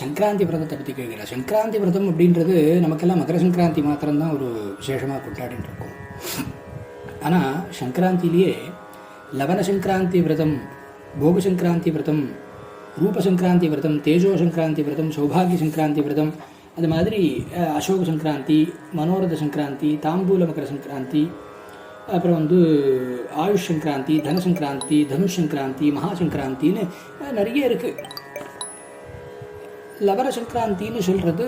சங்கராந்தி விரதத்தை பற்றி கேட்குறேன். சங்கராந்தி விரதம் அப்படின்றது நமக்கெல்லாம் மகர சங்கராந்தி மாத்திரம்தான் ஒரு விசேஷமாக கொண்டாடிட்டு இருக்கோம். ஆனால் சங்கராந்திலேயே லவண சங்கராந்தி விரதம் போக சங்கராந்தி விரதம் ரூப சங்கராந்தி விரதம் தேஜோ சங்கராந்தி விரதம் சௌபாகிய சங்கராந்தி விரதம் அது மாதிரி அசோக சங்கராந்தி மனோரத சங்கராந்தி தாம்பூல மகர சங்கராந்தி அப்புறம் வந்து ஆயுஷ் சங்கராந்தி தன சங்கராந்தி தனுஷ் சங்கராந்தி மகா சங்கராந்தின்னு நிறைய இருக்குது லவர சங்கராந்தின்னு சொல்கிறது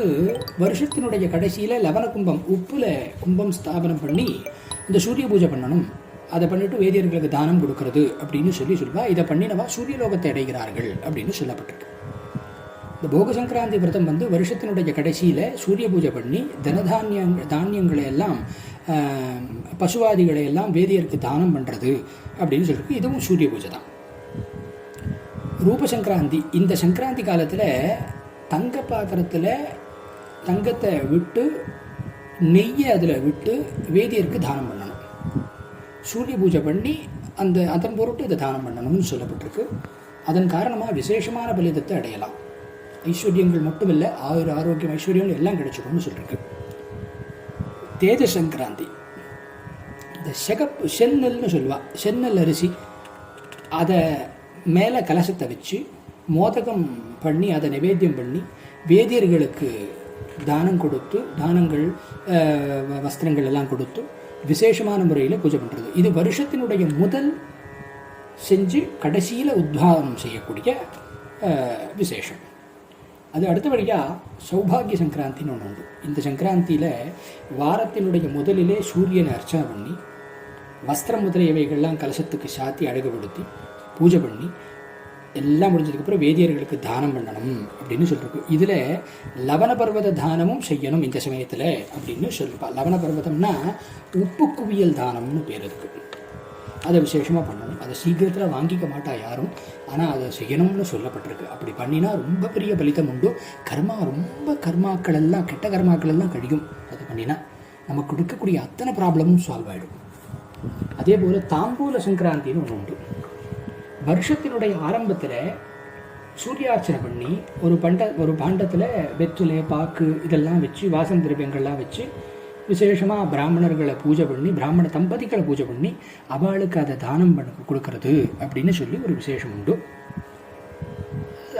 வருஷத்தினுடைய கடைசியில் லவன கும்பம் உப்பில் கும்பம் ஸ்தாபனம் பண்ணி இந்த சூரிய பூஜை பண்ணணும். அதை பண்ணிட்டு வேதியர்களுக்கு தானம் கொடுக்கறது அப்படின்னு சொல்லி சொல்வா. இதை பண்ணினவா சூரியலோகத்தை அடைகிறார்கள் அப்படின்னு சொல்லப்பட்டிருக்கு. இந்த போக சங்கராந்தி விரதம் வந்து வருஷத்தினுடைய கடைசியில் சூரிய பூஜை பண்ணி தனதானிய தானியங்களை எல்லாம் பசுவாதிகளை எல்லாம் வேதியருக்கு தானம் பண்ணுறது அப்படின்னு சொல்லிருக்கு. இதுவும் சூரிய பூஜை தான். ரூப சங்கராந்தி இந்த சங்கராந்தி காலத்தில் தங்க பாத்திரத்தில் தங்கத்தை விட்டு நெய்யை அதில் விட்டு வேதியருக்கு தானம் பண்ணணும். சூரிய பூஜை பண்ணி அந்த அதன் பொருட்டு இதை தானம் பண்ணணும்னு சொல்லப்பட்டிருக்கு. அதன் காரணமாக விசேஷமான பலிதத்தை அடையலாம். ஐஸ்வர்யங்கள் மட்டும் இல்லை ஆயுர் ஆரோக்கியம் ஐஸ்வர்யங்கள் எல்லாம் கிடைச்சிடும்னு சொல்லியிருக்கு தேஜ சங்கராந்தி. இந்த செகப்பு செந்நெல்னு சொல்லுவாள் செந்நெல் அரிசி. அதை மேலே கலசத்தை வச்சு மோதகம் பண்ணி அதை நிவேத்தியம் பண்ணி வேதியர்களுக்கு தானம் கொடுத்து தானங்கள் வ- வஸ்திரங்கள் எல்லாம் கொடுத்து விசேஷமான முறையில் பூஜை பண்ணுறது இது வருஷத்தினுடைய முதல் செஞ்சு கடைசியில் உத்வாதனம் செய்யக்கூடிய விசேஷம். அது அடுத்தபடியாக சௌபாகிய சங்கராந்தின்னு ஒன்று உண்டு. இந்த சங்கராந்தியில் வாரத்தினுடைய முதலிலே சூரியனை அர்ச்சனை பண்ணி வஸ்திரம் முதலியவைகள்லாம் கலசத்துக்கு சாத்தி அழகுபடுத்தி பூஜை பண்ணி எல்லாம் முடிஞ்சதுக்கப்புறம் வேதியர்களுக்கு தானம் பண்ணணும் அப்படின்னு சொல்லிருக்கு. இதில் லவண பர்வத தானமும் செய்யணும் இந்த சமயத்தில் அப்படின்னு சொல்லியிருப்பா லவண பர்வதம்னா உப்பு குவியல் தானம்னு பேர் இருக்கு அதை விசேஷமாக பண்ணணும். அதை சீக்கிரத்தில் வாங்கிக்க மாட்டா யாரும். ஆனால் அதை செய்யணும்னு சொல்லப்பட்டிருக்கு. அப்படி பண்ணினா ரொம்ப பெரிய பலிதம் உண்டு. கர்மா ரொம்ப கர்மாக்கள் எல்லாம் கெட்ட கர்மாக்கள் எல்லாம் கழியும். அதை பண்ணினா நமக்கு கொடுக்கக்கூடிய அத்தனை ப்ராப்ளமும் சால்வ் ஆகிடும் அதே போல் தாம்பூல சங்கராந்தின்னு ஒன்று உண்டு. வருஷத்தினுடைய ஆரம்பத்தில் சூரியார்ச்சனை பண்ணி ஒரு பண்ட ஒரு பாண்டத்தில் வெற்றிலை பாக்கு இதெல்லாம் வச்சு வாசன திரவியங்கள்லாம் வச்சு விசேஷமாக பிராமணர்களை பூஜை பண்ணி பிராமண தம்பதிகளை பூஜை பண்ணி அவளுக்கு அதை தானம் பண்ண கொடுக்கறது அப்படின்னு சொல்லி ஒரு விசேஷம் உண்டு.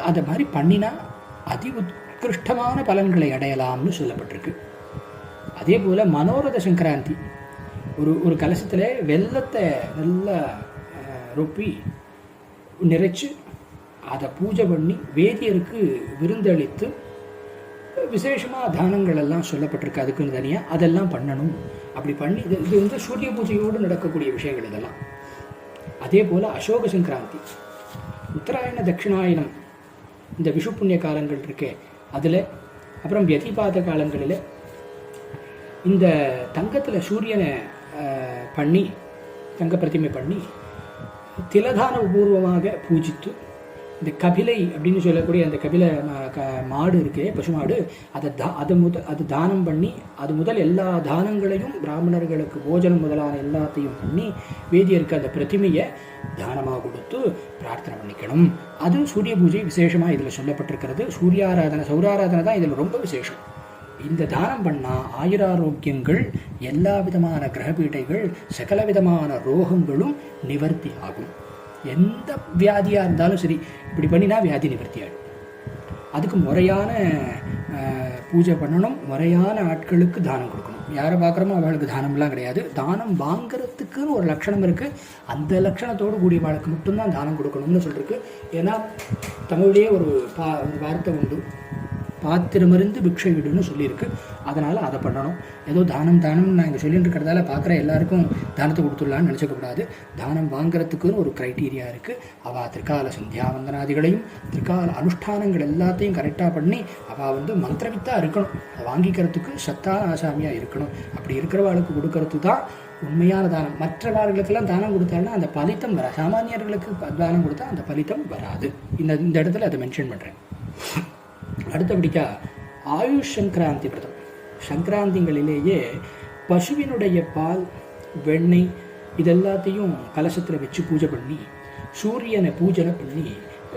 அதை மாதிரி பண்ணினா அதி உத்கிருஷ்டமான பலன்களை அடையலாம்னு சொல்லப்பட்டிருக்கு. அதே போல் மனோரத சங்கராந்தி ஒரு ஒரு கலசத்தில் வெள்ளத்தை நல்லா அஹ், ரொப்பி நிறைச்சு அதை பூஜை பண்ணி வேதியருக்கு விருந்தளித்து விசேஷமாக தானங்கள் எல்லாம் சொல்லப்பட்டிருக்கு அதுக்குன்னு தனியாக அதெல்லாம் பண்ணணும். அப்படி பண்ணி இது இது வந்து சூரிய பூஜையோடு நடக்கக்கூடிய விஷயங்கள் இதெல்லாம். அதே போல் அசோக சங்கராந்தி உத்தராயண தட்சிணாயனம் இந்த விஷு புண்ணிய காலங்கள் இருக்கே அதில் அப்புறம் வியதிபாத காலங்களில் இந்த தங்கத்தில் சூரியனை பண்ணி தங்க பிரதிமை பண்ணி திலதான பூர்வமாக பூஜித்து இந்த கபிலை அப்படின்னு சொல்லக்கூடிய அந்த கபில க- மாடு இருக்கே பசுமாடு அதை தா அது முத அது தானம் பண்ணி அது முதல் எல்லா தானங்களையும் பிராமணர்களுக்கு போஜனம் முதலான எல்லாத்தையும் பண்ணி வேதியருக்கு அந்த பிரதிமையை தானமாக கொடுத்து பிரார்த்தனை பண்ணிக்கணும். அது சூரிய பூஜை விசேஷமாக இதில் சொல்லப்பட்டிருக்கிறது. சூரியாராதனை சௌராராதனை தான் இதில் ரொம்ப விசேஷம். இந்த தானம் பண்ணால் ஆயுராரோக்கியங்கள் எல்லா விதமான கிரகபீட்டைகள் சகல விதமான ரோகங்களும் நிவர்த்தி ஆகும். எந்த வியாதியாக இருந்தாலும் சரி இப்படி பண்ணினா வியாதி நிவர்த்தி ஆகும் அதுக்கு முறையான பூஜை பண்ணணும். முறையான ஆட்களுக்கு தானம் கொடுக்கணும். யாரை பார்க்குறோமோ அவளுக்கு தானம்லாம் கிடையாது. தானம் வாங்குறதுக்குன்னு ஒரு லட்சணம் இருக்குது அந்த லட்சணத்தோடு கூடிய வாழ்க்கை மட்டும்தான் தானம் கொடுக்கணும்னு சொல்லியிருக்கு ஏன்னா தமிழ்லேயே ஒரு பா ஒரு வார்த்தை உண்டு. பாத்திரமருந்து பிக்ஷை விடுன்னு சொல்லியிருக்கு. அதனால் அதை பண்ணணும். ஏதோ தானம் தானம் நான் இங்கே சொல்லிட்டு இருக்கிறதால பார்க்குற எல்லாருக்கும் தானத்தை கொடுத்துடலான்னு நினச்சிக்க கூடாது. தானம் வாங்குறதுக்குன்னு ஒரு க்ரைட்டீரியா இருக்குது அவள் திருக்கால சந்தியாவந்தனாதிகளையும் திருக்கால அனுஷ்டானங்கள் எல்லாத்தையும் கரெக்டாக பண்ணி அவள் வந்து மந்திரவித்தாக இருக்கணும். வாங்கிக்கிறதுக்கு சத்தான ஆசாமியாக இருக்கணும். அப்படி இருக்கிறவாளுக்கு கொடுக்கறது தான் உண்மையான தானம். மற்றவர்களுக்கெல்லாம் தானம் கொடுத்தாலும் அந்த பலித்தம் வராது. சாமானியர்களுக்கு தானம் கொடுத்தா அந்த பலித்தம் வராது. இந்த இந்த இடத்துல அதை மென்ஷன் பண்ணுறேன் அடுத்தபடிக்கா ஆயுஷ் சங்கராந்தி விரதம். சங்கராந்திகளிலேயே பசுவினுடைய பால் வெண்ணெய் இதெல்லாத்தையும் கலசத்தில் வச்சு பூஜை பண்ணி சூரியனை பூஜனை பண்ணி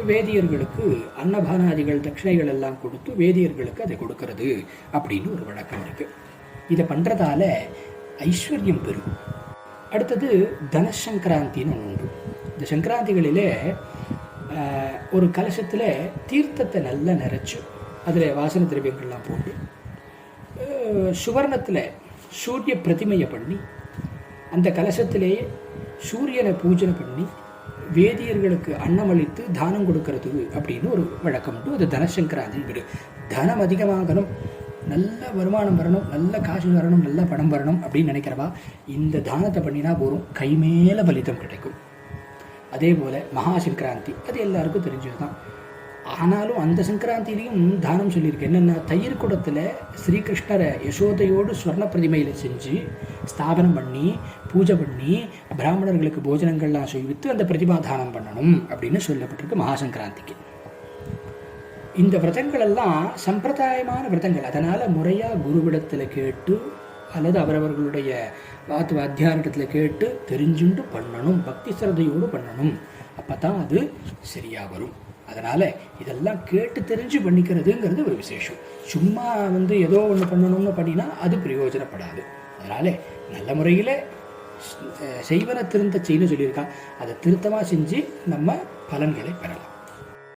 வேதியர்களுக்கு அன்னபானாதிகள் தட்சிணைகள் எல்லாம் கொடுத்து வேதியர்களுக்கு அதை கொடுக்கறது அப்படின்னு ஒரு வழக்கம் இருக்குது இதை பண்ணுறதால ஐஸ்வர்யம் பெருகும் அடுத்தது தனசங்கராந்தின்னு ஒன்று உண்டு. இந்த சங்கராந்திகளிலே ஒரு கலசத்தில் தீர்த்தத்தை நல்லா நிறைச்சு அதில் வாசன திரவியங்கள்லாம் போட்டு சுவர்ணத்தில் சூரிய பிரதிமையை பண்ணி அந்த கலசத்திலேயே சூரியனை பூஜனை பண்ணி வேதியர்களுக்கு அன்னமளித்து தானம் கொடுக்கறது அப்படின்னு ஒரு வழக்கம் உண்டு. அது தனசங்கராந்தி வீடு. தனம் அதிகமாகணும் நல்ல வருமானம் வரணும் நல்ல காசு வரணும் நல்ல பணம் வரணும் அப்படின்னு நினைக்கிறவா இந்த தானத்தை பண்ணினா போதும் கை மேலே பலிதம் கிடைக்கும். அதே போல் மகா சங்கராந்தி அது எல்லாருக்கும் தெரிஞ்சது தான் ஆனாலும் அந்த சங்கராந்திலையும் தானம் சொல்லியிருக்கு. என்னென்னா தயிர் குடத்தில் ஸ்ரீகிருஷ்ணரை யசோதையோடு ஸ்வர்ண பிரதிமையில் செஞ்சு ஸ்தாபனம் பண்ணி பூஜை பண்ணி பிராமணர்களுக்கு போஜனங்கள்லாம் செய்வித்து அந்த பிரதிமா தானம் பண்ணணும் அப்படின்னு சொல்லப்பட்டிருக்கு மகாசங்கராந்திக்கு இந்த விரதங்கள் எல்லாம் சம்பிரதாயமான விரதங்கள். அதனால் முறையாக குருவிடத்தில் கேட்டு அல்லது அவரவர்களுடைய வாத்து வாத்தியாரிடத்தில் கேட்டு தெரிஞ்சுண்டு பண்ணணும் பக்தி சிரதையோடு பண்ணணும். அப்போ தான் அது சரியாக வரும். அதனால் இதெல்லாம் கேட்டு தெரிஞ்சு பண்ணிக்கிறதுங்கிறது ஒரு விசேஷம். சும்மா வந்து ஏதோ ஒன்று பண்ணணும்னு பண்ணினா அது பிரயோஜனப்படாது. அதனால் நல்ல முறையில் செய்வன திருந்த செய்யணும் சொல்லியிருக்கான். அதை திருத்தமாக செஞ்சு நம்ம பலன்களை பெறலாம்.